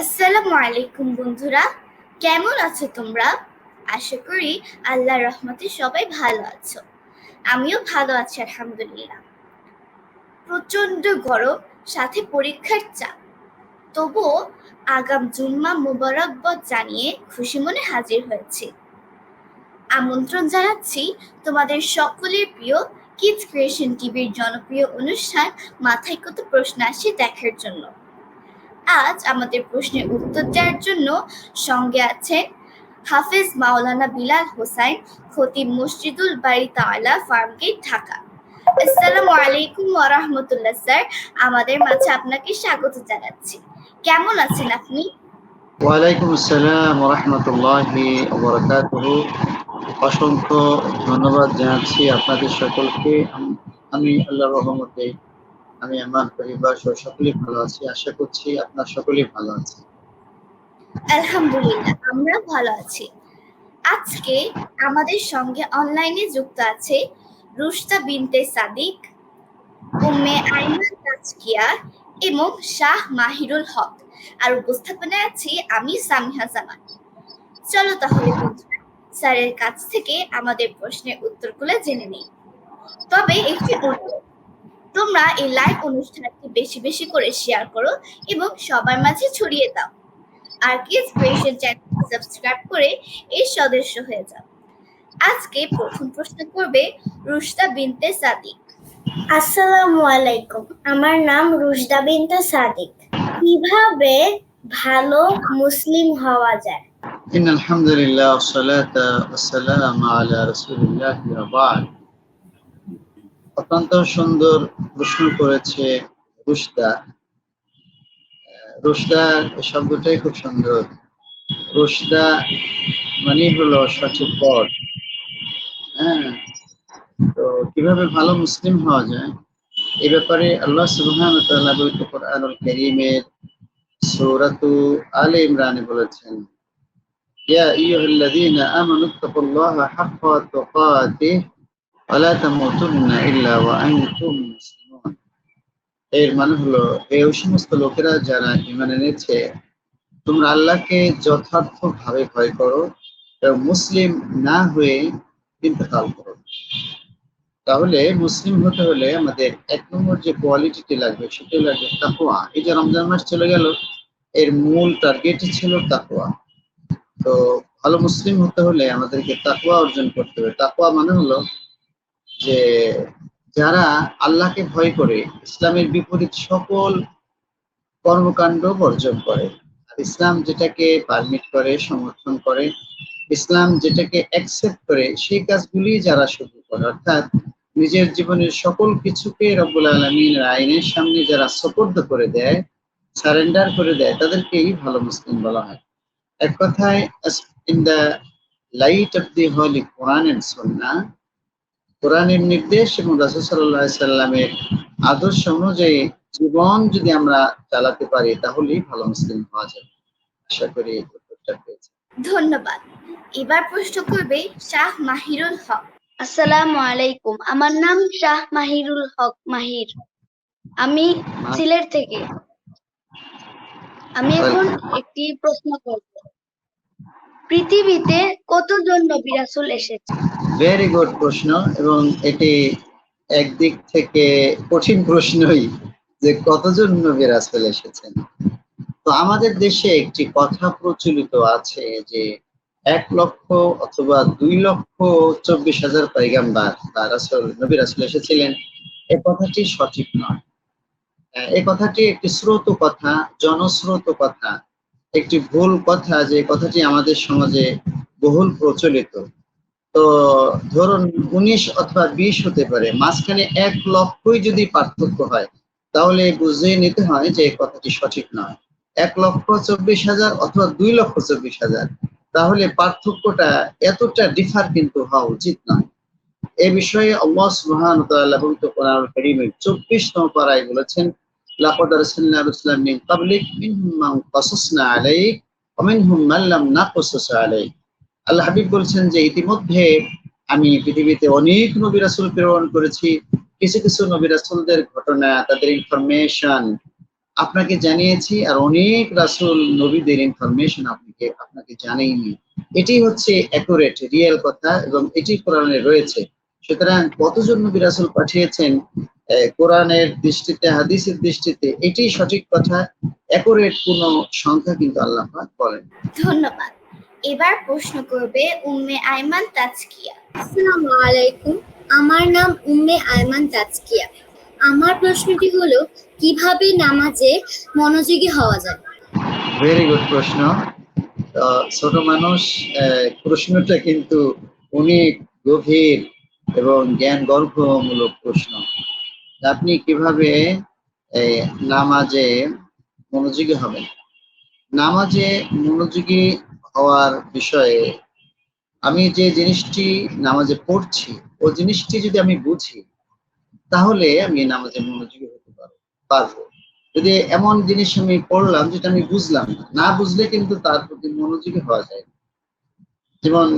আসসালামু আলাইকুম বন্ধুরা, কেমন আছো তোমরা? আশা করি আল্লাহর রহমতে সবাই ভালো আছো। আমিও ভালো আছি, আলহামদুলিল্লাহ। প্রচণ্ড গরম, সাথে পরীক্ষার চাপ। তবুও আগাম জুম্মা মুবারকবাদ জানিয়ে খুশি মনে হাজির হয়েছি। আমন্ত্রণ জানাচ্ছি তোমাদের সকলের প্রিয় কিডস ক্রিয়েশন টিভির জনপ্রিয় অনুষ্ঠান মাথায় কত প্রশ্ন আসে দেখার জন্য। আজ আমাদের প্রশ্নের উত্তর দেওয়ার জন্য সঙ্গে আছেন হাফেজ মাওলানা বিলাল হোসাইন, খতিব মসজিদুল বাড়ি তাআলা ফার্মগেট ঢাকা। আসসালামু আলাইকুম ওয়া রাহমাতুল্লাহ, স্যার। আমাদের মাঝে আপনাকে স্বাগত জানাচ্ছি। কেমন আছেন আপনি? ওয়ালাইকুম আসসালাম রহমতুল্লাহি ওবরাকাতুহু অসংখ্য ধন্যবাদ জানাচ্ছি আপনাদের সকলকে। আমি আল্লাহর রহমতে আমি আমার পরিবার সহ সকলেই ভালো আছি। আশা করছি আপনার সকলেই ভালো আছে আলহামদুলিল্লাহ, আমরা ভালো আছি। আজকে আমাদের সঙ্গে অনলাইনে যুক্ত আছে রুশতা বিনতে সাদিক, উম্মে আইমান তাজকিয়া এবং শাহ মাহিরুল হক। আর উপস্থাপনায় আছি আমি সামিহা জামান। চলো তাহলে স্যারের কাছ থেকে আমাদের প্রশ্নের উত্তরগুলো জেনে নিই। তবে একটি অনুরোধ তোমরা এই লাইভ অনুষ্ঠানটি বেশি বেশি করে শেয়ার করো এবং সবার মাঝে ছড়িয়ে দাও আর কিডস ক্রিয়েশন চ্যানেল সাবস্ক্রাইব করে এর সদস্য হয়ে যাও আজকে প্রথম প্রশ্ন করবে রুশতা বিনতে সাদিক আসসালামু আলাইকুম আমার নাম রুশদা বিনতে সাদিক কিভাবে ভালো মুসলিম হওয়া যায় ইন আলহামদুলিল্লাহ والصلاة والسلام على رسول الله وبعد অত্যন্ত সুন্দর প্রশ্ন করেছে রুশদা। রুশদা শব্দটাই খুব সুন্দর। রুশদা মানে হলো সঠিক পথ। হ্যাঁ তো কীভাবে ভালো মুসলিম হওয়া যায়? এ ব্যাপারে আল্লাহ সুবহান তাআলা পবিত্র কোরআনুল কারীমের সূরাতু আলে ইমরানে বলেছেন, ইয়া আইয়ুহাল্লাযীনা আমানু তাকুল্লাহা হাক্কা তুকাতিহ তামুতুন্না ইল্লা ওয়া আনতুম মুসলিমুন এর মানে হলো এই সমস্ত লোকেরা যারা ঈমান এনেছে, তোমরা আল্লাহকে যথার্থভাবে ভয় করো এবং মুসলিম না হয়ে ইন্তকাল করো। তাহলে মুসলিম হতে হলে আমাদের এক নম্বর যে কোয়ালিটিটি লাগবে সেটা লাগবে তাকওয়া। এই যে রমজান মাস চলে গেল, এর মূল টার্গেটই ছিল তাকওয়া। তো ভালো মুসলিম হতে হলে আমাদেরকে তাকওয়া অর্জন করতে হবে। তাকওয়া মানে হলো যে যারা আল্লাহকে ভয় করে, ইসলামের বিপরীত সকল কর্মকাণ্ড বর্জন করে। আর ইসলাম যেটাকে পারমিট করে, সমর্থন করে, ইসলাম যেটাকে অ্যাকসেপ্ট করে, সেই কাজগুলি যারা শুরু করে, অর্থাৎ নিজের জীবনের সকল কিছুকে রব্বুল আলমিনের আইনের সামনে যারা সপর্দ করে দেয় সারেন্ডার করে দেয়, তাদেরকেই ভালো মুসলিম বলা হয়। এক কথায় in the light of the holy Quran and sunnah কোরআনের নির্দেশ এবং রাসূল সাল্লামের আদর্শ অনুযায়ী জীবন যদি আমরা চালাতে পারি তাহলেই ভালো মুসলিম হওয়া যাবে আশা করি উত্তরটা পেয়েছি ধন্যবাদ। এবার প্রশ্ন করবে শাহ মাহিরুল হক। আসসালামু আলাইকুম। আমার নাম শাহ মাহিরুল হক মাহির। আমি সিলেট থেকে। আমি এখন একটি প্রশ্ন করব। পৃথিবীতে কতজন নবী রাসূল এসেছে? ভেরি গুড প্রশ্ন এবং এটি একদিক থেকে কঠিন প্রশ্নই যে কতজন নবী রাসূল এসেছেন। তো আমাদের দেশে একটি কথা প্রচলিত আছে যে এক লক্ষ অথবা দুই লক্ষ চব্বিশ হাজার পয়গাম্বার বা রাসূল, নবী রাসূল এসেছিলেন। এ কথাটি সঠিক নয়। এ কথাটি একটি স্রোত কথা, জনস্রোত কথা, একটি ভুল কথা যে কথাটি আমাদের সমাজে বহুল প্রচলিত। তো ধরুন উনিশ অথবা বিশ হতে পারে, মাঝখানে এক লক্ষই যদি পার্থক্য হয়, তাহলে বুঝে নিতে হয় যে কথাটি সঠিক নয়। এক লক্ষ চব্বিশ হাজার অথবা দুই লক্ষ চব্বিশ হাজার, তাহলে পার্থক্যটা এতটা ডিফার কিন্তু হওয়া উচিত নয়। এ বিষয়ে সুবহানাহু ওয়া তাআলা পবিত্র কোরআনুল কারীমের 24 নং পারায় বলেছেন, লাকাদ আরসালনা রাসূলাম মিন ক্বাবলিক মিনহুম মান কাসাসনা আলাইক ওয়া আল্লাহ হাবিব বলছেন যে ইতিমধ্যে আমি পৃথিবীতে অনেক নবী রাসূল প্রেরণ করেছি। কিছু কিছু নবী রাসূলদের ঘটনা, তাদের ইনফরমেশন আপনাকে জানিয়েছি আর অনেক রাসুল নবীদের ইনফরমেশন আপনাকে আপনাকে জানাইনি। এটি হচ্ছে অ্যাকুরেট রিয়েল কথা এবং এটি কোরআনে রয়েছে। সুতরাং কতজন নবী রাসূল পাঠিয়েছেন কোরআনের দৃষ্টিতে, হাদিসের দৃষ্টিতে, এটি সঠিক কথা অ্যাকুরেট কোনো সংখ্যা কিন্তু আল্লাহ বলেন। ধন্যবাদ। এবার প্রশ্ন করবে উম্মে আইমান তাজকিয়া। আসসালামু আলাইকুম, আমার নাম উম্মে আয়মান তাজকিয়া। আমার প্রশ্নটি হলো, কীভাবে নামাজে মনোযোগী হওয়া যায়? ভেরি গুড প্রশ্ন। ছোট মানুষ প্রশ্নটা কিন্তু অনেক গভীর এবং জ্ঞান গর্ভমূলক প্রশ্ন আপনি কীভাবে নামাজে মনোযোগী হবেন? নামাজে মনোযোগী হওয়ার বিষয়ে আমি যে জিনিসটি নামাজে পড়ছি, ও জিনিসটি যদি আমি বুঝি, তাহলে আমি নামাজে মনোযোগী হতে পারব পারব। যদি এমন জিনিস আমি পড়লাম যেটা আমি বুঝলাম না বুঝলে কিন্তু তার প্রতি মনোযোগী হওয়া যায়। যেমন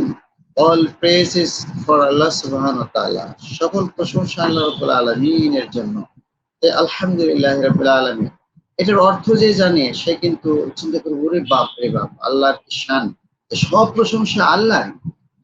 all praise is for Allah সুবহান তাআলা সকল প্রশংসা আল্লাহ রাব্বুল আলামিনের জন্য। আলহামদুলিল্লাহ রাব্বুল আলামিন এটার অর্থ যে জানে, সে কিন্তু চিন্তা করবে, ওরে বাপ রে বাপ, আল্লাহর কি শান? সব প্রশংসা আল্লাহ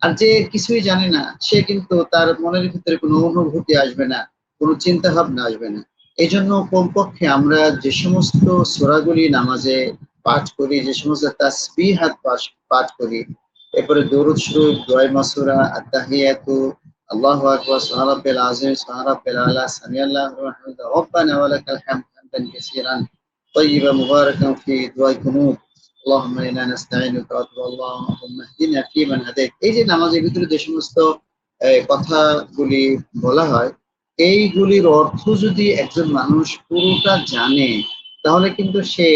আর যে কিছুই জানে না, সে কিন্তু তার মনের ভিতরে কোনো অনুভূতি আসবে না, কোনো চিন্তা ভাবনা আসবে না। এই জন্য কমপক্ষে আমরা যে সমস্ত সোরাগুলি নামাজে পাঠ করি, যে সমস্ত তাসবিহাত পাঠ- পাঠ করি, এরপরে দরুদ শরীফ দোয়াই মাসুরা, আত্তাহিয়াতু, আল্লাহ আকবার আযীম, সুবহান রাব্বিল আলা সামি আল্লাহু ওয়া হামদা রব্বানা ওয়া হামদান طيبا مباركا في دعاء القنوت اللهم انا نستعينك واتوب اللهم اهدنا فيمن هديت এই যে নামাজের ভিতরে যে সমস্ত আহ, কথাগুলি বলা হয় এইগুলির অর্থ যদি একজন মানুষ পুরোটা জানে তাহলে কিন্তু সে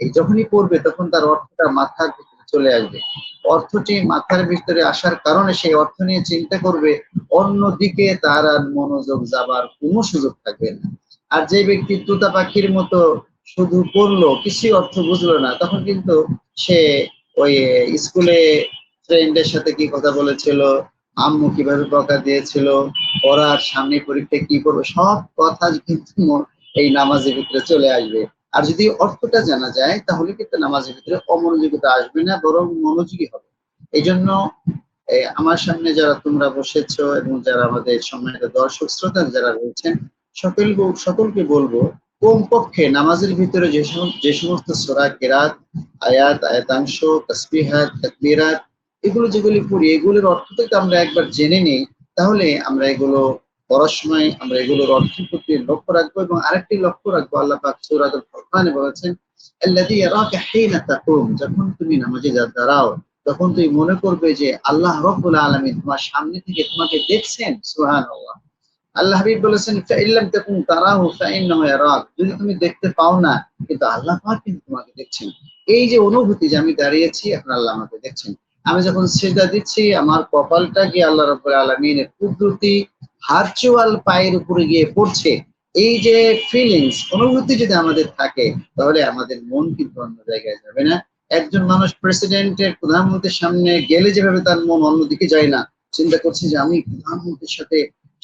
এই যখনই পড়বে তখন তার অর্থটা মাথার ভিতরে চলে আসবে অর্থটি মাথার ভিতরে আসার কারণে সেই অর্থ নিয়ে চিন্তা করবে অন্যদিকে তার আর মনোযোগ যাবার কোনো সুযোগ থাকবে না আর যে ব্যক্তি তুতা পাখির মতো শুধু পড়ল কিছুই অর্থ বুঝলো না। তখন কিন্তু সে ওই স্কুলে ফ্রেন্ডের সাথে কি কথা বলেছিল, আম্মু কীভাবে বকা দিয়েছিল, পড়ার সামনে পরীক্ষা কি করবে সব কথা কিন্তু এই নামাজের ভিতরে চলে আসবে। আর যদি অর্থটা জানা যায়, তাহলে কিন্তু নামাজের ভিতরে অমনোযোগিতা আসবে না, বরং মনোযোগী হবে। এই জন্য আমার সামনে যারা তোমরা বসেছো এবং যারা আমাদের সম্মানিত দর্শক, শ্রোতা যারা রয়েছেন সকল সকলকে বলব কমপক্ষে নামাজের ভিতরে যে সম- যে সমস্ত সোরা, কেরাত, আয়াত, আয়াতাংশ, তসবিহাত, তাকবীরাত, এগুলো যেগুলি পড়ি, এগুলোর অর্থ থেকে আমরা একবার জেনে নিই, তাহলে আমরা এগুলো পড়ার সময় আমরা এগুলোর অর্থের প্রতি লক্ষ্য রাখব এবং আরেকটি লক্ষ্য রাখব। আল্লাহ পাক ফুরকানে বলেছেন যখন তুমি নামাজে দাঁড়াও, তখন তুমি মনে করবে যে আল্লাহ রাব্বুল আলামিন তোমার সামনে থেকে তোমাকে দেখছেন, সুবহানাল্লাহ। আল্লাহ হাবিব বলেছেন ফাইল্লাম তাকুম তারাহু, ফাইন্নাহু ইয়ারাক। যদি তুমি দেখতে পাও না, কিন্তু আল্লাহ পাক কিন্তু তোমাকে দেখছেন। এই যে অনুভূতি যে আমি দাঁড়িয়েছি এখন আল্লাহ আমাকে দেখছেন। আমি যখন সেজদা দিচ্ছি, আমার কপালটা গিয়ে আল্লাহ রাব্বুল আলামিনের কুদরতি ভার্চুয়াল পায়ের উপরে গিয়ে পড়ছে। এই যে ফিলিংস অনুভূতি যদি আমাদের থাকে, তাহলে আমাদের মন কিন্তু অন্য জায়গায় যাবে না। একজন মানুষ প্রেসিডেন্টের প্রধানমন্ত্রীর সামনে গেলে যেভাবে তার মন অন্যদিকে যায় না, চিন্তা করছে যে আমি প্রধানমন্ত্রীর সাথে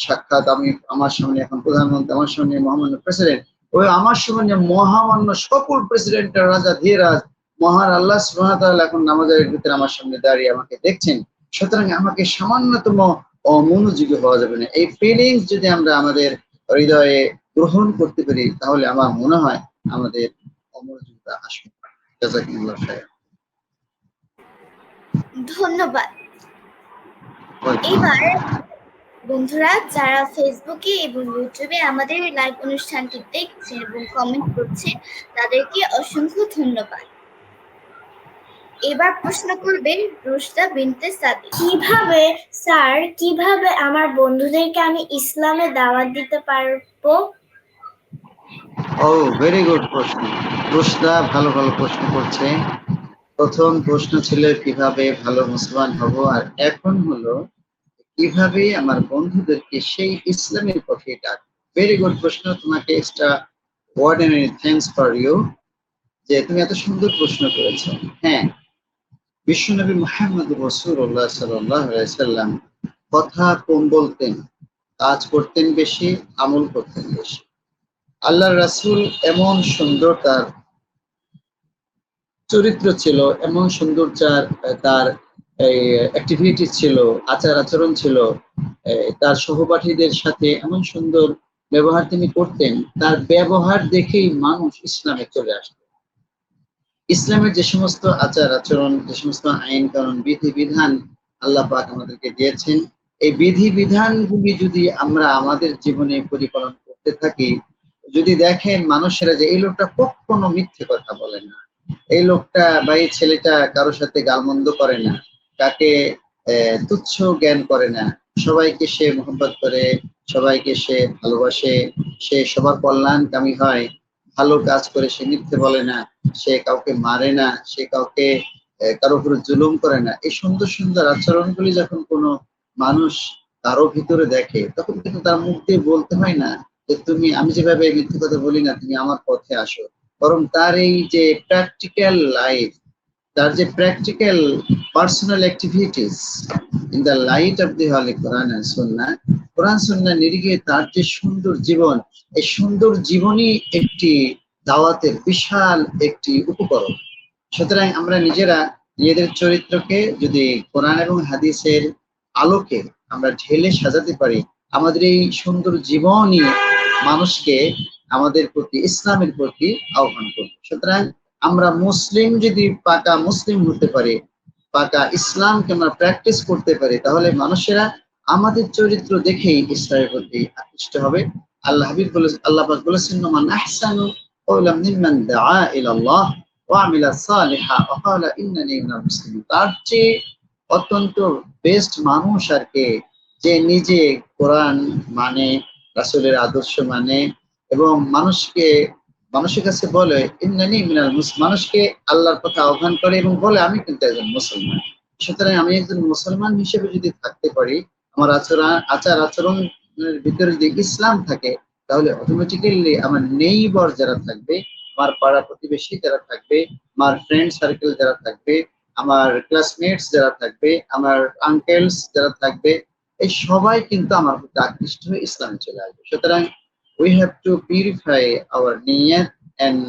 সাক্ষাৎ আমি আমার সামনে এখন প্রধানমন্ত্রী আমার সামনে মহামান্য প্রেসিডেন্ট ওই আমার সামনে মহামান্য সকল প্রেসিডেন্ট রাজা ধীরাজ মহান আল্লাহ তাআলা এখন নামাজের ভিতরে আমার সামনে দাঁড়িয়ে আমাকে দেখছেন। সুতরাং আমাকে সামান্যতম অমনোযোগী হওয়া যাবে না। এই ফিলিংস যদি আমরা আমাদের হৃদয়ে গ্রহণ করতে পারি তাহলে আমার মনে হয় আমাদের অমনোযোগিতা আসবে। জাযাকুমুল্লাহ খায়র ধন্যবাদ। এবার বন্ধুরা যারা ফেসবুকে এবং ইউটিউবে আমাদের লাইভ অনুষ্ঠানটি দেখছে এবং কমেন্ট করছে তাদেরকে অসংখ্য ধন্যবাদ। এবার প্রশ্ন করবে রুশদা বিনতে সাদি কীভাবে স্যার কীভাবে আমার বন্ধুদেরকে আমি ইসলামে দাওয়াত দিতে পারব? ও ভেরি গুড প্রশ্ন। রুশদা ভালো ভালো প্রশ্ন করছে। প্রথম প্রশ্ন ছিল কীভাবে ভালো মুসলমান হব আর এখন হলো কীভাবে আমার বন্ধুদেরকে সেই ইসলামের পথে ডাক। ভেরি গুড প্রশ্ন, তোমাকে extraordinary thanks for you যে তুমি এত সুন্দর প্রশ্ন করেছ। হ্যাঁ বিশ্বনবী মোহাম্মদ রসুল্লাহ সাল্লাম কথা কম বলতেন, কাজ করতেন বেশি, আমল করতেন বেশি। আল্লাহ রাসূল এমন সুন্দর তার চরিত্র ছিল, এমন সুন্দর যার, তার তার অ্যাক্টিভিটি ছিল, আচার আচরণ ছিল তার সহপাঠীদের সাথে এমন সুন্দর ব্যবহার তিনি করতেন, তার ব্যবহার দেখেই মানুষ ইসলামে চলে আসতো। ইসলামের যে সমস্ত আচার আচরণ, যে সমস্ত আইন কানুন, বিধি বিধান আল্লাহ পাক আমাদেরকে দিয়েছেন, এই বিধি বিধানগুলি যদি আমরা আমাদের জীবনে পরিপালন করতে থাকি, যদি দেখেন মানুষেরা যে এই লোকটা কখনো মিথ্যে কথা বলে না, এই লোকটা বা এই ছেলেটা কারোর সাথে গালমন্দ করে না আহ, তুচ্ছ জ্ঞান করে না। সবাইকে সে মোহব্বত করে সবাইকে সে ভালোবাসে সে সবার কল্যাণকামী হয়। ভালো কাজ করে সে মিথ্যে বলে না সে কাউকে মারে না সে কাউকে কারও উপরে জুলুম করে না। এই সুন্দর সুন্দর আচরণগুলি যখন কোনো মানুষ কারও ভিতরে দেখে তখন কিন্তু তার মুখ দিয়ে বলতে হয় না যে তুমি আমি যেভাবে মিথ্যে কথা বলি না তুমি আমার পথে আসো। বরং তার এই যে প্র্যাকটিক্যাল লাইফ তার যে practical personal activities in the light of the holy Quran and sunnah Quran sunnah নিরিখে তার যে সুন্দর জীবন, এই সুন্দর জীবনই একটি দাওয়াতের বিশাল একটি উপকরণ। সুতরাং আমরা নিজেরা নিজেদের চরিত্রকে যদি কোরআন এবং হাদিসের আলোকে আমরা ঢেলে সাজাতে পারি, আমাদের এই সুন্দর জীবনই মানুষকে আমাদের প্রতি, ইসলামের প্রতি আহ্বান করবে। সুতরাং আমরা মুসলিম যদি পাকা মুসলিম হতে পারি, পাকা ইসলামকে আমরা প্র্যাকটিস করতে পারি, তাহলে মানুষেরা আমাদের চরিত্র দেখেই ইসলামের প্রতি আকৃষ্ট হবে। আল্লাহ হাবিব বলে, আল্লাহ পাক বলেছেন মান আহসানু কওলাম মিম্মান দাআ ইলাল্লাহ ওয়া আমিলা সালিহা ওয়া ক্বালা ইন্নানি মিনাল মুসলিমিন। তার চেয়ে অত্যন্ত বেস্ট মানুষ আর কে? যে নিজে কোরআন মানে রাসূলের আদর্শ মানে এবং মানুষকে মানুষের কাছে বলে মানুষকে আল্লাহর কথা আহ্বান করে এবং বলে, আমি কিন্তু একজন মুসলমান। সুতরাং আমি একজন মুসলমান হিসেবে যদি থাকতে পারি, আমার আচরণ, আচার আচরণের ভিতরে যদি ইসলাম থাকে, তাহলে অটোমেটিক্যালি আমার নেইবর যারা থাকবে, আমার পাড়া প্রতিবেশী যারা থাকবে, আমার ফ্রেন্ড সার্কেল যারা থাকবে, আমার ক্লাসমেটস যারা থাকবে, আমার আঙ্কেলস যারা থাকবে, এই সবাই কিন্তু আমার প্রতি আকৃষ্ট হয়ে ইসলামে চলে আসবে। সুতরাং we have to purify our niyat and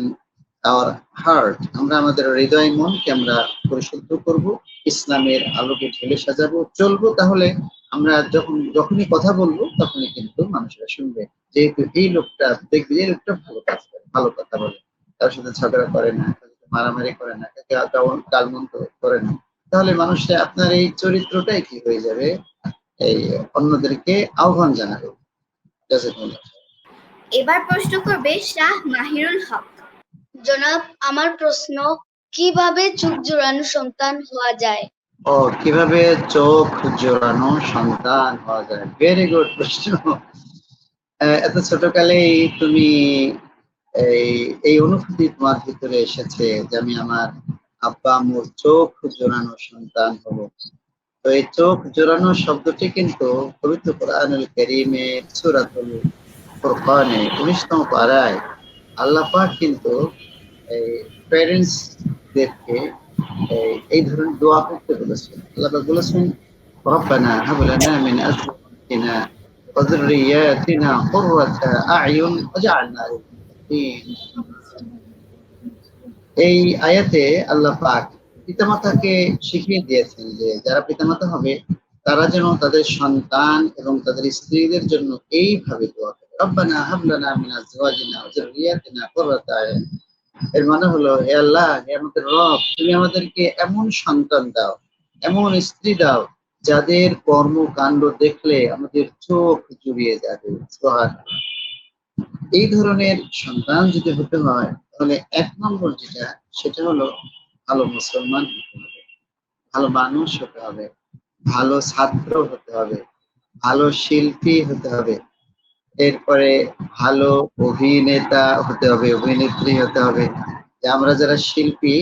our heart. আমরা আমাদের হৃদয় মনকে আমরা পরিশুদ্ধ করব, ইসলামের আলোকে ঢেলে সাজাবো, চলবো তাহলে আমরা যখন, যখনই কথা বলব তখনই কিন্তু মানুষেরা শুনবে, যেহেতু এই লোকটা দেখবে এই লোকটা ভালো কাজ করে, ভালো কথা বলে। কারোর সাথে ঝগড়া করে না মারামারি করে না কালমন্ত করে না। তাহলে মানুষরা আপনার এই চরিত্রটাই কি হয়ে যাবে? এই অন্যদেরকে আহ্বান জানাবে। এবার প্রশ্ন করবে শাহ মাহিরুল হক। জনাব, আমার প্রশ্ন, কীভাবে চোখ জোড়ানো সন্তান হওয়া যায়? ও, কীভাবে চোখ জোড়ানো সন্তান হওয়া যায়? ভেরি গুড প্রশ্ন এত ছোটকালেই তুমি এই এই অনুভূতি তোমার ভিতরে এসেছে যে আমি আমার আব্বা আম্মুর চোখ জোড়ানো সন্তান হব। তো এই চোখ জোড়ানো শব্দটি কিন্তু পবিত্র কোরআনুল করিমের সূরাতুল ফুরকানে উনিশতম পারায় আল্লাহ পাক কিন্তু এই প্যারেন্টস দেরকে এই- এই ধরনের দোয়া করতে বলেছেন আল্লাহ পাক বলেছেন ربنا هب لنا من أزواجنا وذرياتنا قرة أعين واجعلنا للمتقين এই আয়াতে আল্লাহ পাক পিতামাতাকে শিখিয়ে দিয়েছেন যে যারা পিতামাতা হবে তারা যেন তাদের সন্তান এবং তাদের স্ত্রীদের জন্য এইভাবে দোয়া করে রব্বানা হাবলানা মিন আজওয়াজিনা ওয়া যুররিয়াতিনা কুররাতা আয়ুন এর মানে হলো, হে আল্লাহ, হে আমাদের রব, তুমি আমাদেরকে এমন সন্তান দাও, এমন স্ত্রী দাও, যাদের কর্মকাণ্ড দেখলে আমাদের চোখ জুড়িয়ে যাবে। এই ধরনের সন্তান যদি হতে হয়, তাহলে এক নম্বর যেটা, সেটা হলো ভালো মুসলমান হতে হবে, ভালো মানুষ হতে হবে, ভালো ছাত্র হতে হবে, ভালো শিল্পী হতে হবে এরপরে ভালো অভিনেতা হতে হবে, অভিনেত্রী হতে হবে। যে আমরা যারা শিল্পী,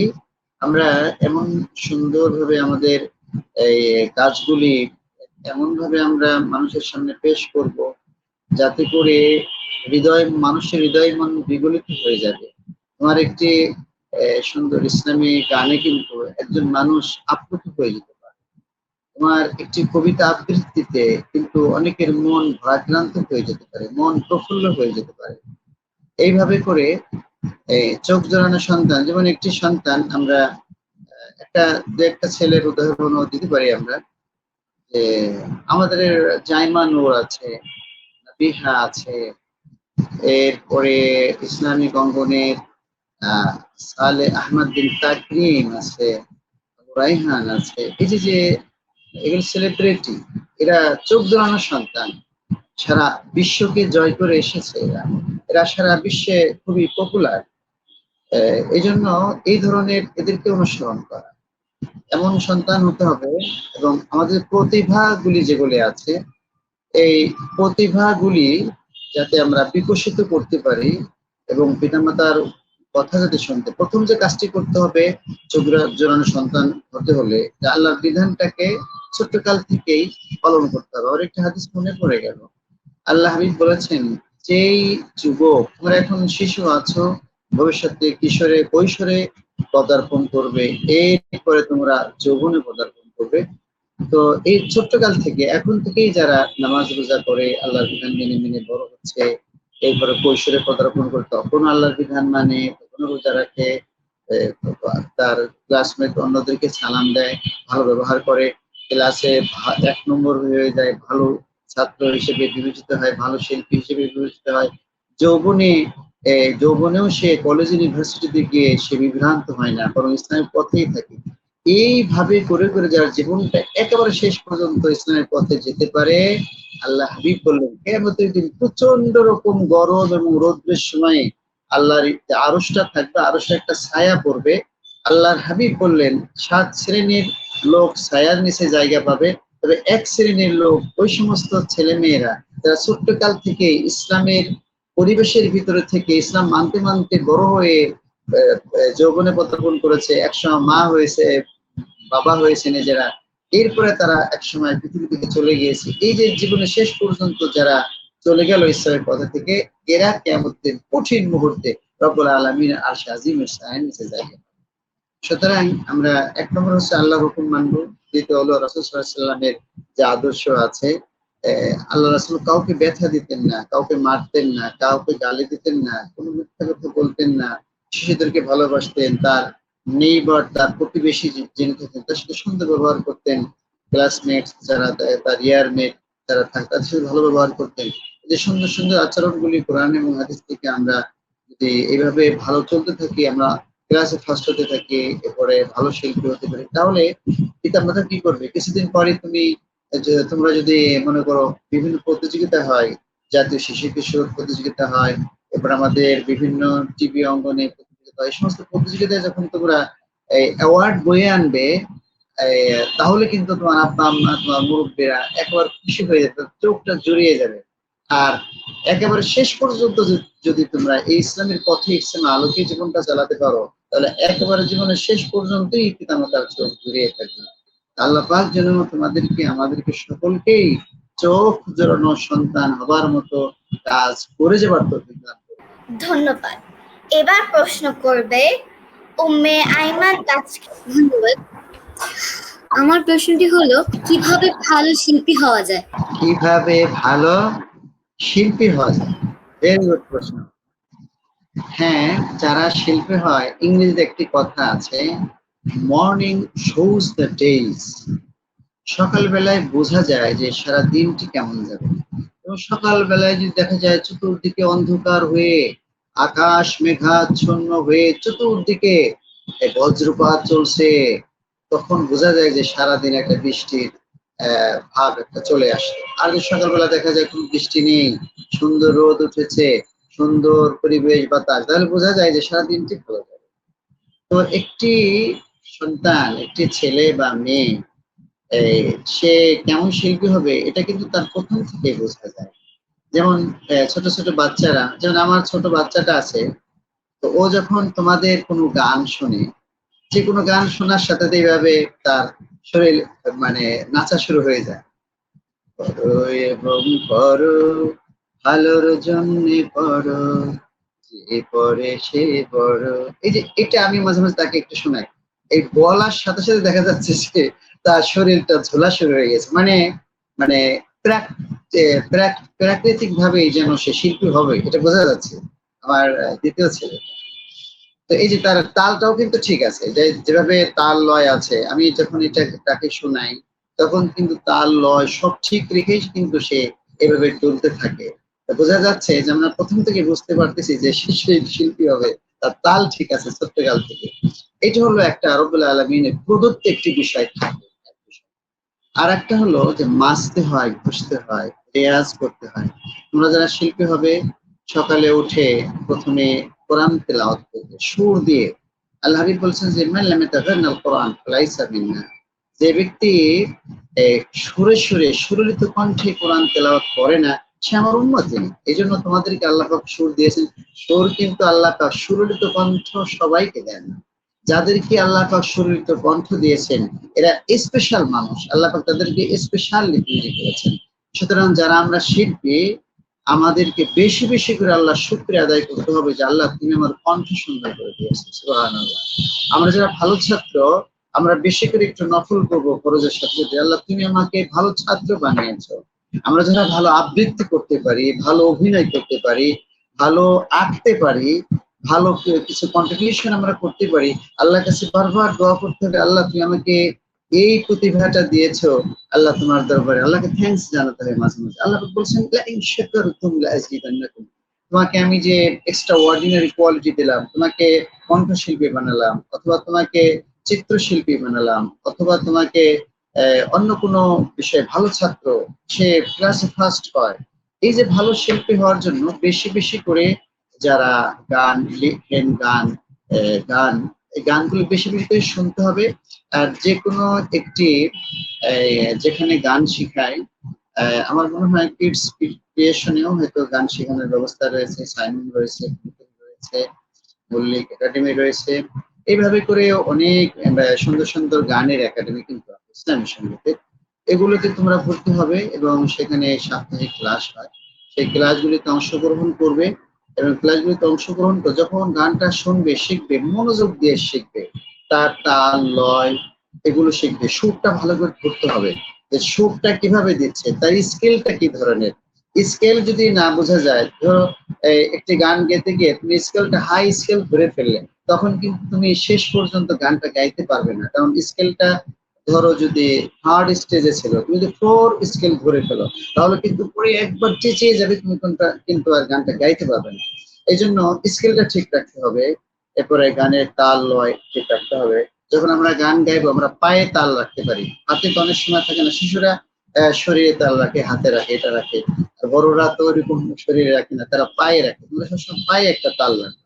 আমরা এমন সুন্দরভাবে আমাদের এই কাজগুলি এমন ভাবে আমরা মানুষের সামনে পেশ করব যাতে করে হৃদয়, মানুষের হৃদয় মন বিগলিত হয়ে যাবে। তোমার একটি সুন্দর ইসলামী গানে কিন্তু একজন মানুষ আপ্লুত হয়ে যেতে তোমার একটি কবিতা আবৃত্তিতে কিন্তু অনেকের মন ভারাক্রান্ত হয়ে যেতে পারে মন প্রফুল্ল হয়ে যেতে পারে। এইভাবে করে চোখ জোড়ানো সন্তান যেমন একটি সন্তান আমরা একটা দু একটা ছেলের উদাহরণও দিতে পারি আমরা যে আমাদের জাইমা নূর আছে বিহা আছে এরপরে ইসলামিক অঙ্গনের আহ, সালে আহমদ বিন তাকরিম আছে রাইহান আছে এই যে এগুলো সেলিব্রিটি এরা চোখ জোড়ানো সন্তান। সারা বিশ্বকে জয় করে এসেছে এরা। এরা সারা বিশ্বে খুবই পপুলার এই জন্য এই ধরনের এদেরকে অনুসরণ করা। এমন সন্তান হতে হবে এবং আমাদের প্রতিভাগুলি যেগুলি আছে, এই প্রতিভাগুলি যাতে আমরা বিকশিত করতে পারি এবং পিতামাতার কথা যাতে শুনতে। প্রথম যে কাজটি করতে হবে চোখ জোড়ানো সন্তান হতে হলে আল্লাহর বিধানটাকে ছোট্ট কাল থেকেই পালন করতে হবে। আর একটা হাদিস মনে পড়ে গেল। আল্লাহ হাবিব বলেছেন, যেই যুবক, তোমরা এখন শিশু আছো, ভবিষ্যতে কিশোরে, কৈশোরে পদার্পণ করবে। এরপরে তোমরা যৌবনে পদার্পণ করবে। তো এই ছোট্ট কাল থেকে, এখন থেকেই যারা নামাজ রোজা করে, আল্লাহর বিধান মেনে মেনে বড় হচ্ছে, এরপরে কৈশোরে পদার্পণ করে, তখন আল্লাহর বিধান মানে তখন রোজা রাখে তার ক্লাসমেট অন্যদেরকে সালাম দেয়, ভালো ব্যবহার করে। ক্লাসে এক নম্বর হয়ে যায় ভালো ছাত্র হিসেবে বিবেচিত হয়, ভালো শিল্পী হিসেবে বিবেচিত হয়। যৌবনে যৌবনেও সে কলেজ ইউনিভার্সিটিতে গিয়ে সে বিভ্রান্ত হয় না, বরং ইসলামের পথেই থাকে। এইভাবে করে করে যার জীবনটা একেবারে শেষ পর্যন্ত ইসলামের পথে যেতে পারে, আল্লাহ হাবিব বললেন কেমতের দিন প্রচণ্ড রকম গরম এবং রৌদ্রের সময়ে আল্লাহর আরসটা থাকবে আরসটা একটা ছায়া পড়বে আল্লাহর হাবিব বললেন, সাত শ্রেণির লোক ছায়ার নিচে জায়গা পাবে, তবে এক শ্রেণির লোক ওই সমস্ত ছেলে মেয়েরা যারা ছোট্টকাল থেকে ইসলামের পরিবেশের ভিতরে থেকে ইসলাম মানতে মানতে বড় হয়ে যৌবনে পদার্পণ করেছে, একসময় মা হয়েছে, বাবা হয়েছে নিজেরা, এরপরে তারা একসময় পৃথিবী থেকে চলে গিয়েছে। এই যে জীবনের শেষ পর্যন্ত যারা চলে গেল ইসলামের পথে থেকে, এরা কেমন কঠিন মুহূর্তে রব্বুল আলমিন আর শাহিমের সাহেব নিচে যায় সুতরাং আমরা এক নম্বর হচ্ছে আল্লাহ হুকুম মানবো, দ্বিতীয় হলো রসুল সাল্লামের যে আদর্শ আছে আল্লাহ রাসুল কাউকে ব্যথা দিতেন না, কাউকে মারতেন না, কাউকে গালি দিতেন না, কোনো মিথ্যা কথা বলতেন না, শিশুদেরকে ভালোবাসতেন, তার নেইবার, তার প্রতিবেশী যিনি থাকতেন, তার সাথে সুন্দর ব্যবহার করতেন ক্লাসমেট যারা তার ইয়ারমেট যারা থাকতেন তাদের সাথে ভালো ব্যবহার করতেন। যে সুন্দর সুন্দর আচরণগুলি কোরআন এবং হাদিস থেকে আমরা যদি এইভাবে ভালো চলতে থাকি, আমরা ক্লাসে ফার্স্ট হতে থাকি, এরপরে ভালো শিল্পী হতে পারি, তাহলে পিতামাতা কি করবে? কিছুদিন পরে তুমি তোমরা যদি মনে করো বিভিন্ন প্রতিযোগিতা হয়, জাতীয় শিশু কিশোর প্রতিযোগিতা হয়, এরপর আমাদের বিভিন্ন টিভি অঙ্গনে প্রতিযোগিতা হয় সমস্ত প্রতিযোগিতায় যখন তোমরা অ্যাওয়ার্ড বয়ে আনবে তাহলে কিন্তু তোমার আব্বা আম্মা তোমার মুরব্বীরা একেবারে খুশি হয়ে যাবে, চোখটা জড়িয়ে যাবে। আর একেবারে শেষ পর্যন্ত যদি- তোমরা এই ইসলামের পথে ইসলামের আলোকে জীবনটা চালাতে পারো তাহলে একেবারে জীবনের শেষ পর্যন্তই পিতামাতার চোখ জুড়িয়ে থাকবে আল্লাহ পাক যেন তোমাদেরকে আমাদেরকে সকলকেই চোখ জোড়ানো সন্তান হবার মতো কাজ করে যাবার তৌফিক দান ধন্যবাদ। এবার প্রশ্ন করবে উম্মে আইমান গাছকে ধন্যবাদ। আমার প্রশ্নটি হলো কীভাবে ভালো শিল্পী হওয়া যায়? কীভাবে ভালো শিল্পী হওয়া যায় ভেরি গুড প্রশ্ন হ্যাঁ যারা শিল্পী হয়, ইংরেজিতে একটি কথা আছে মর্নিং শোজ দ্য ডেজ সকালবেলায় বোঝা যায় যে সারা দিনটি কেমন যাবে। এবং সকালবেলায় যদি দেখা যায় চতুর্দিকে অন্ধকার হয়ে, আকাশ মেঘাচ্ছন্ন হয়ে চতুর্দিকে বজ্রপাত চলছে, তখন বোঝা যায় যে সারাদিন একটা বৃষ্টির ভাব একটা চলে আসে। আর সকালবেলা দেখা যায় কোনো বৃষ্টি নেই, সুন্দর রোদ উঠেছে, সুন্দর পরিবেশ, বাতাস। তাহলে বোঝা যায় যে সারাদিনটি ভালো যাবে। তো একটি সন্তান, একটি ছেলে বা মেয়ে সে কেমন শিল্পী হবে, এটা কিন্তু তার প্রথম থেকে বোঝা যায়। যেমন ছোট ছোট বাচ্চারা, যেমন আমার ছোট বাচ্চাটা আছে, তো ও যখন তোমাদের কোনো গান শোনে, যে কোনো গান শোনার সাথে এইভাবে তার শরীর মানে নাচা শুরু হয়ে যায়। করো এবং করো, ভালোর জন্য পড়ো, যে পড়ে সে এই যে এটা আমি মাঝে মাঝে তাকে একটু শোনাই। এই বলার সাথে সাথে দেখা যাচ্ছে যে তার শরীরটা ঝোলা শুরু হয়ে গেছে। মানে মানে প্রাকৃতিক ভাবে যেন সে শিল্পী হবে, এটা বোঝা যাচ্ছে। আমার দ্বিতীয় ছেলে তো এই যে তার তালটাও কিন্তু ঠিক আছে, যে যেভাবে তাল লয় আছে, আমি যখন এটা তাকে শোনাই, তখন কিন্তু তাল লয় সব ঠিক রেখেই কিন্তু সে এভাবে তুলতে থাকে। বোঝা যাচ্ছে যে আমরা প্রথম থেকে বুঝতে পারতেছি যে শিল্পী হবে, তার তাল ঠিক আছে ছোট্টকাল থেকে। এটা হলো একটা রব্বুল আলমিনের প্রদত্ত একটি বিষয় থাকে। আর একটা হলো যে মাসতে হয়, ঘষতে হয়, রেয়াজ করতে হয়। তোমরা যারা শিল্পী হবে, সকালে উঠে প্রথমে কোরআন তেলাওয়াত করবে। সুর দিয়ে। আল্লাহ হাবিব বলছেন যে, মান লাম ইয়াতাগান্নাল কোরআন ফালাইসা মিন্না। যে ব্যক্তি সুরে সুরে, সুরলিত কণ্ঠে কোরআন তেলাওয়াত করে না, সে আমার উন্মত নেই এই জন্য তোমাদেরকে আল্লাহ পাক সুর দিয়েছেন। সুর কিন্তু আল্লাহ পাক সুরলিত কণ্ঠ সবাইকে দেন না। যাদেরকে আল্লাহ পাক সুরলিত কণ্ঠ দিয়েছেন, এরা স্পেশাল মানুষ। আল্লাহ পাক তাদেরকে স্পেশাল তৈরি করেছেন সুতরাং যারা আমরা শিল্পী আমাদেরকে বেশি বেশি করে আল্লাহ শুক্রিয়া আদায় করতে হবে যে আল্লাহ তুমি আমার কণ্ঠ সুন্দর করে দিয়েছেন। আমরা যারা ভালো ছাত্র, আমরা বেশি করে একটু নফল করব খরচের সাথে যে আল্লাহ তুমি আমাকে ভালো ছাত্র বানিয়েছ। আমরা যারা ভালো আবৃত্তি করতে পারি, ভালো অভিনয় করতে পারি, ভালো আঁকতে পারি, ভালো কিছু কন্ট্রিবিউশন আমরা করতে পারি, আল্লাহর কাছে বারবার দোয়া করতে হবে, আল্লাহ তুমি আমাকে এই প্রতিভাটা দিয়েছ আল্লাহ তোমার দরবারে। আল্লাহকে থ্যাঙ্কস জানাতে হবে মাঝে মাঝে। আল্লাহ বলছেন, "লা ইন শাকারতুম লাআযীদান্নাকুম তোমাকে আমি যে এক্সট্রা অর্ডিনারি কোয়ালিটি দিলাম, তোমাকে কণ্ঠশিল্পী বানালাম, অথবা তোমাকে চিত্রশিল্পী বানালাম, অথবা তোমাকে অন্য কোনো বিষয়ে ভালো ছাত্র, সে ক্লাসে ফার্স্ট হয় এই যে ভালো শিল্পী হওয়ার জন্য বেশি বেশি করে যারা গান, লিখেন, গান গান এই গানগুলো বেশি বেশি করে শুনতে হবে। আর যে কোনো একটি যেখানে গান শেখায় আমার মনে হয় কিডস ক্রিয়েশনেও হয়তো গান শেখানোর ব্যবস্থা রয়েছে সাইমন রয়েছে রয়েছে মল্লিক একাডেমি রয়েছে। এইভাবে করে অনেক সুন্দর সুন্দর গানের একাডেমি কিন্তু আছে, ইসলামী সঙ্গীতে। এগুলোতে তোমরা ভর্তি হবে এবং সেখানে সাপ্তাহিক ক্লাস হয়। সেই ক্লাসগুলিতে অংশগ্রহণ করবে। এবং ক্লাসগুলিতে অংশগ্রহণ করে যখন গানটা শুনবে, শিখবে, মনোযোগ দিয়ে শিখবে, তার তাল, লয়, এগুলো শিখবে, সুরটা ভালো করে ধরতে হবে। যে সুরটা কীভাবে দিচ্ছে, তার স্কেলটা কি ধরনের? স্কেল যদি না বোঝা যায়, ধরো একটি গান গেতে গিয়ে তুমি স্কেলটা হাই স্কেল ধরে ফেললে, তখন কিন্তু তুমি শেষ পর্যন্ত গানটা গাইতে পারবে না। কারণ স্কেলটা ধরো যদি থার্ড স্টেজে ছিল, তুমি যদি ফোর স্কেল ধরে ফেলো, তাহলে কিন্তু পরে একবার চেঁচিয়ে যাবে তুমি কোনটা, কিন্তু আর গানটা গাইতে পারবে না। এই জন্য স্কেলটা ঠিক রাখতে হবে, এরপরে গানের তাল লয় ঠিক রাখতে হবে। যখন আমরা গান গাইবো, আমরা পায়ে তাল রাখতে পারি। হাতে তো অনেক সময় থাকে না, শিশুরা শরীরে তাল রাখে, হাতে রাখে, এটা রাখে। আর বড়রা তো ওইরকম শরীরে রাখে না, তারা পায়ে রাখে। তোমরা সবসময় পায়ে একটা তাল রাখবে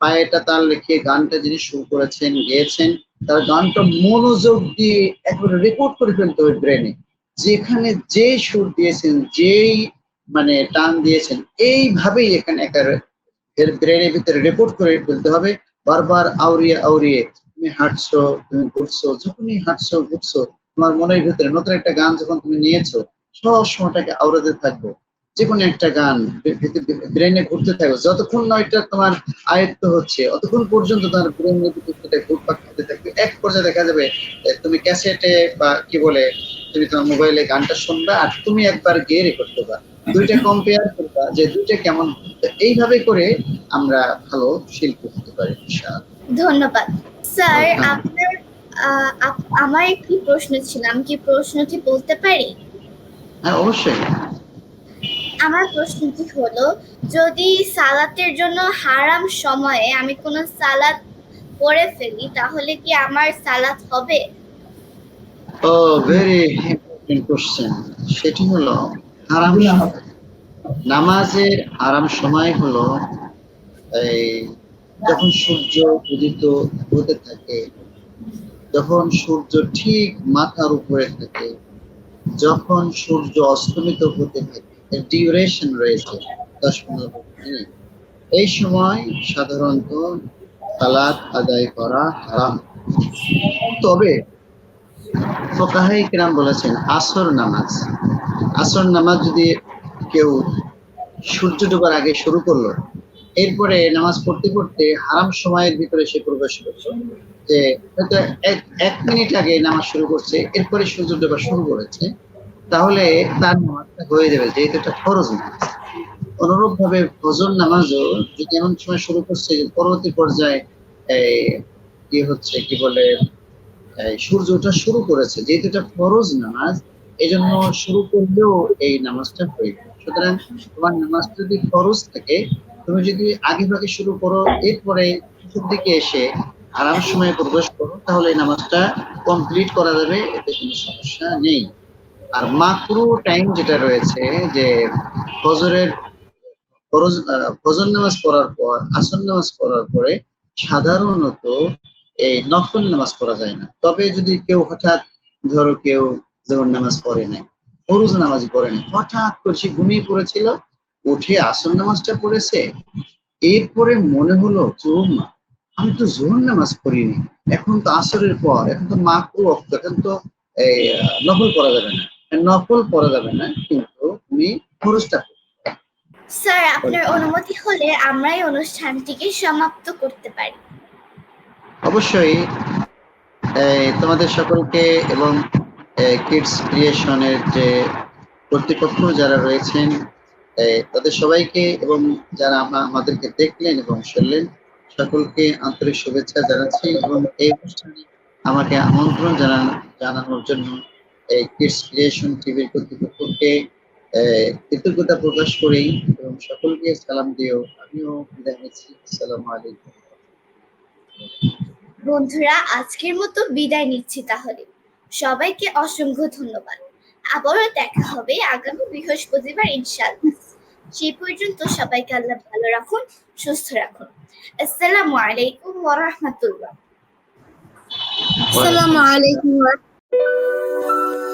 পায়ে একটা তাল রেখে গানটা যিনি শুরু করেছেন, গেয়েছেন, তার গানটা মনোযোগ দিয়ে একবারে রেকর্ড করে ফেলতে হবে ব্রেনে যেখানে যে সুর দিয়েছেন, যেই মানে টান দিয়েছেন, এইভাবেই এখানে একার ব্রেনের ভিতরে রেকর্ড করে ফেলতে হবে। বারবার আউরিয়ে আউরিয়ে তুমি হাঁটছো, তুমি ঘুরছো, যখনই হাঁটছো, ঘুরছো, তোমার মনের ভিতরে নতুন একটা গান যখন তুমি নিয়েছো, সব সময়টাকে আওড়াতে থাকব। যে কোনো একটা গান ব্রেনে ঘুরতে থাকবে যতক্ষণ না এটা তোমার আয়ত্ত হচ্ছে অতক্ষণ পর্যন্ত তোমার ব্রেনের ভিতরে ঘুরপাক খেতে থাকবে। এক পর্যায়ে দেখা যাবে তুমি ক্যাসেটে বা কি বলে তুমি তোমার মোবাইলে গানটা শুনবা আর তুমি একবার গিয়ে রেকর্ড করবা। দুইটা কম্পেয়ার করবা যে দুইটা কেমন। এইভাবে করে আমরা ভালো শিল্পী হতে পারি। ধন্যবাদ। স্যার। আপনার আমার একটি প্রশ্ন ছিল আমি কি প্রশ্নটি বলতে পারি? হ্যাঁ অবশ্যই। আমার প্রশ্নটি হলো, যদি সালাতের জন্য হারাম সময়ে আমি কোনো সালাত করে ফেলি, তাহলে কি আমার সালাত হবে? ও ভেরি ইম্পর্টেন্ট সেটি হলো হারাম নামাজের হারাম সময় হলো, এই যখন সূর্য উদিত হতে থাকে, যখন সূর্য ঠিক মাথার উপরে থাকে, যখন সূর্য অস্তমিত হতে থাকে ডিউরেশন রয়েছে দশ পনেরো মিনিট। এই সময় সাধারণত সালাত আদায় করা হারাম। তবে ফোকাহাই কিরাম বলেছেন আসর নামাজ। আসর নামাজ যদি কেউ সূর্য ডোবার আগে শুরু করল, এরপরে নামাজ পড়তে পড়তে হারাম সময়ের ভিতরে সে প্রবেশ করছে যে হয়তো এক এক মিনিট আগে নামাজ শুরু করছে, এরপরে সূর্য ডোবা শুরু করেছে তাহলে তার নামাজটা হয়ে যাবে যেহেতু এটা ফরজ নামাজ। অনুরূপ ভাবে ফজর নামাজও যদি এমন সময় শুরু করছে পরবর্তী পর্যায়ে কি হচ্ছে, কি বলে সূর্য শুরু করেছে, যেহেতু এটা ফরজ নামাজ এই জন্য শুরু করলেও এই নামাজটা হয়ে যাবে সুতরাং তোমার নামাজ যদি ফরজ থাকে, তুমি যদি আগে ভাগে শুরু করো, এরপরে দিকে এসে আরাম সময়ে প্রবেশ করো, তাহলে এই নামাজটা কমপ্লিট করা যাবে, এতে কোনো সমস্যা নেই। আর মাকরু টাইম যেটা রয়েছে যে ফজরের ফজর নামাজ পড়ার পর, আসর নামাজ পড়ার পরে সাধারণত এই নফল নামাজ পড়া যায় না। তবে যদি কেউ হঠাৎ ধরো কেউ জোহর নামাজ পড়ে নাই, ফরজ নামাজ পড়ে নাই, হঠাৎ করে সে ঘুমিয়ে পড়েছিল, উঠে আসর নামাজটা পড়েছে, এরপরে মনে হলো না আমি তো জোহর নামাজ পড়িনি, এখন তো আসরের পর, এখন তো মাকরু অক্ত, এখন তো এই নফল পড়া যাবে না। নফল পড়া যাবে না কিন্তু তুমি ফরজটা পড়ো। স্যার আপনার অনুমতি হলে আমরা এই অনুষ্ঠানটিকে সমাপ্ত করতে পারি অবশ্যই তোমাদের সকলকে এবং কিডস ক্রিয়েশনের যে কর্তৃপক্ষ যারা রয়েছেন তাদের সবাইকে এবং যারা আমাদেরকে দেখলেন এবং শুনলেন সকলকে আন্তরিক শুভেচ্ছা জানাচ্ছি এবং এই অনুষ্ঠানে আমাকে আমন্ত্রণ জানান জানানোর জন্য এই কিডস ক্রিয়েশন টিভির কর্তৃপক্ষকে কৃতজ্ঞতা প্রকাশ করেই এবং সকলকে সালাম দিও আমিও বিদায় নিচ্ছি। আসসালামু আলাইকুম। বন্ধুরা আজকের মতো বিদায় নিচ্ছি তাহলে। সবাইকে অসংখ্য ধন্যবাদ। আবারও দেখা হবে আগামী বৃহস্পতিবার ইনশাআল্লাহ। সেই পর্যন্ত সবাইকে আল্লাহ ভালো রাখুন সুস্থ রাখুন। আসসালামু আলাইকুম ওয়া রাহমাতুল্লাহ। আসসালামু আলাইকুম Thank you.